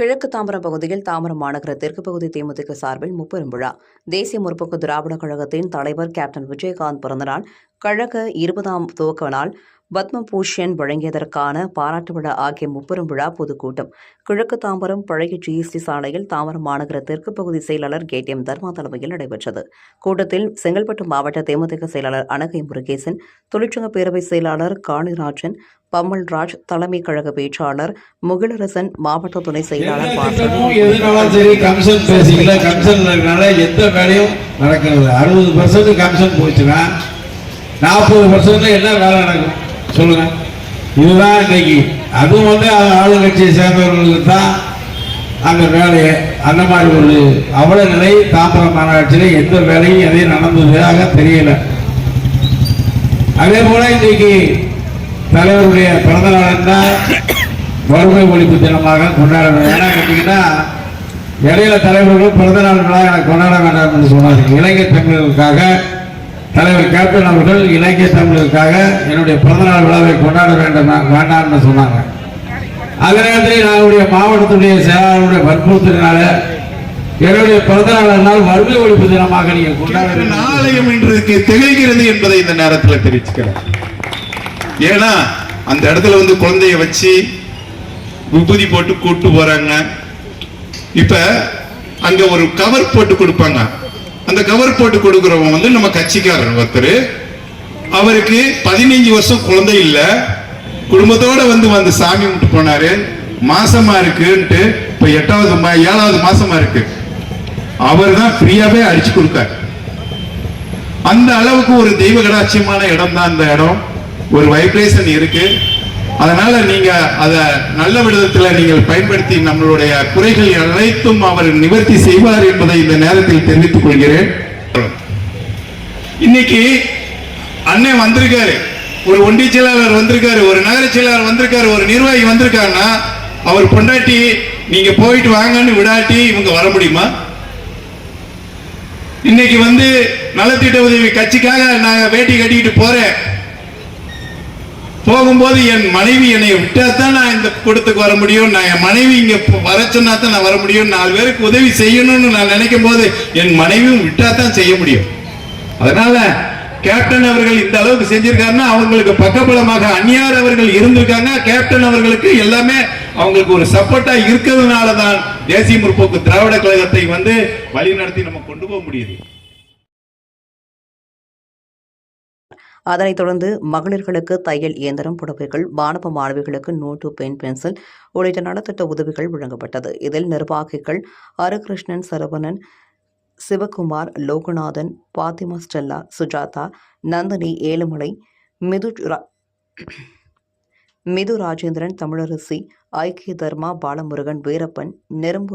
கிழக்கு தாம்பரம் பகுதியில் தாம்பரம் மாநகர தெற்கு பகுதி தேமுதிக சார்பில் முப்பெரும் விழா. தேசிய முற்போக்கு திராவிட கழகத்தின் தலைவர் கேப்டன் விஜயகாந்த் பிறந்தநாள் கழக இருபதாம் துவக்க நாள் பத்ம பூஷன் வழங்கியதற்கான பாராட்டு விழா ஆகிய முப்பெரும் விழா பொதுக்கூட்டம். கிழக்கு தாம்பரம் பழைய ஜிஎஸ்டி சாலையில் தாம்பரம் மாநகர தெற்கு பகுதி செயலாளர் கேடிஎம் தர்மா தலைமையில் நடைபெற்றது. கூட்டத்தில் செங்கல்பட்டு மாவட்ட தேமுதிக செயலாளர் அனகை முருகேசன் தொழிற்சங்க பேரவை செயலாளர் காளிராஜன் பம்மல்ராஜ் தலைமை கழக பேச்சாளர் முகிலரசன் மாவட்ட துணை செயலாளர் எதுனாலும் சரி? கமிஷன் பேசிக்கல. கமிஷன் இருக்கனால எந்த வேலையும் நடக்கிறது அறுபது பர்சன்ட் கமிஷன் போச்சுன்னா நாற்பது பர்சன்ட்ல என்ன வேலை நடக்கும்? சொல்லுங்க. இதுதான் இன்னைக்கு. அதுவும் வந்து ஆளுங்கட்சியை சேர்ந்தவர்களுக்கு தான் அந்த வேலையை அந்த மாதிரி ஒரு அவல நிலை தாம்பரம் மாநகராட்சியில் எந்த வேலையும் எதையும் நடந்ததாக தெரியல. அதே போல இன்னைக்கு தலைவருடைய பிறந்த நாள் தான் வறுமை ஒழிப்பு தினமாக கொண்டாடணும் ஏன்னா கேட்டீங்கன்னா இடையில தலைவர்கள் பிறந்த நாள் விழா எனக்கு கொண்டாட வேண்டாம் என்று சொன்னார்கள். இளைஞர் தமிழர்களுக்காக தலைவர் கேப்டன் அவர்கள் இளைஞர் தமிழர்களுக்காக என்னுடைய பிறந்த நாள் விழாவை கொண்டாட வேண்டும் வேண்டாம்னு சொன்னாங்க. அதே நேரத்தில் நாங்களுடைய மாவட்டத்துடைய செயலாளருடைய வற்புறுத்தலினால என்னுடைய பிறந்த நாள் வறுமை ஒழிப்பு தினமாக நீங்கள் கொண்டாட ஆலயம் இன்றைக்கு திகழ்கிறது என்பதை இந்த நேரத்தில் தெரிவிச்சுக்கிறேன். ஏன்னா அந்த இடத்துல வந்து குழந்தைய வச்சு விபூதி போட்டு கூட்டு போறாங்க. இப்ப அங்க ஒரு கவர் போட்டு கொடுப்பாங்க. அந்த கவர் போட்டு கொடுக்கிறவங்க வந்து நம்ம கட்சிக்காரர் ஒருத்தர். அவருக்கு பதினைஞ்சு வருஷம் குழந்தை இல்லை. குடும்பத்தோட வந்து வந்து சாமி கும்பிட்டு போனாரு. மாசமா இருக்குன்ட்டு இப்ப எட்டாவது மா- ஏழாவது மாசமா இருக்கு. அவர் தான் ஃப்ரீயாவே அடிச்சு கொடுக்காரு அந்த அளவுக்கு ஒரு தெய்வ கடாட்சியமான இடம் தான் அந்த இடம். ஒரு வைப்ரேஷன் இருக்கு. அதனால நீங்க அத நல்ல விதத்தில் நீங்கள் பயன்படுத்தி நம்மளுடைய குறைகள் அனைத்தும் அவர் நிவர்த்தி செய்வார் என்பதை இந்த நேரத்தில் தெரிவித்துக் கொள்கிறேன். இன்னைக்கு அண்ணன் வந்திருக்காரு. ஒரு ஒண்டி செயலாளர் வந்திருக்காரு ஒரு நகர செயலாளர் வந்திருக்காரு ஒரு நிர்வாகி வந்திருக்காருன்னா அவர் பொண்டாட்டி நீங்க போயிட்டு வாங்கன்னு விடாட்டி இவங்க வர முடியுமா? இன்னைக்கு வந்து நலத்திட்ட உதவி கட்சிக்காக நான் வேட்டி கட்டிக்கிட்டு போறேன். போகும்போது என் மனைவி என்னை விட்டா தான் நான் இந்த கூட்டத்துக்கு வர முடியும். நான் என் மனைவி இங்க வர சொன்னா தான் நான் வர முடியும். நாலு பேருக்கு உதவி செய்யணும்னு நான் நினைக்கும் போது என் மனைவியும் விட்டா தான் செய்ய முடியும். அதனால கேப்டன் அவர்கள் இந்த அளவுக்கு செஞ்சிருக்காருன்னா அவங்களுக்கு பக்கபலமாக அந்நியார் அவர்கள் இருந்திருக்காங்க. கேப்டன் அவர்களுக்கு எல்லாமே அவங்களுக்கு ஒரு சப்போர்ட்டா இருக்கிறதுனால தான் தேசிய முற்போக்கு திராவிட கழகத்தை வந்து வழி நடத்தி நம்ம கொண்டு போக முடியுது. அதனைத் தொடர்ந்து மகளிர்களுக்கு தையல் இயந்திரம் புடவைகள் மாணவ மாணவிகளுக்கு நோட்டு பென் பென்சில் உள்ளிட்ட நலத்திட்ட உதவிகள் வழங்கப்பட்டது. இதில் நிர்வாகிகள் அருகிருஷ்ணன் சரவணன் சிவகுமார் லோகநாதன் பாத்திமா ஸ்டெல்லா சுஜாதா நந்தினி ஏழுமலை மிது ரா- மிது ராஜேந்திரன் தமிழரசி ஐக்கிய தர்மா பாலமுருகன் வீரப்பன் நெரும்பு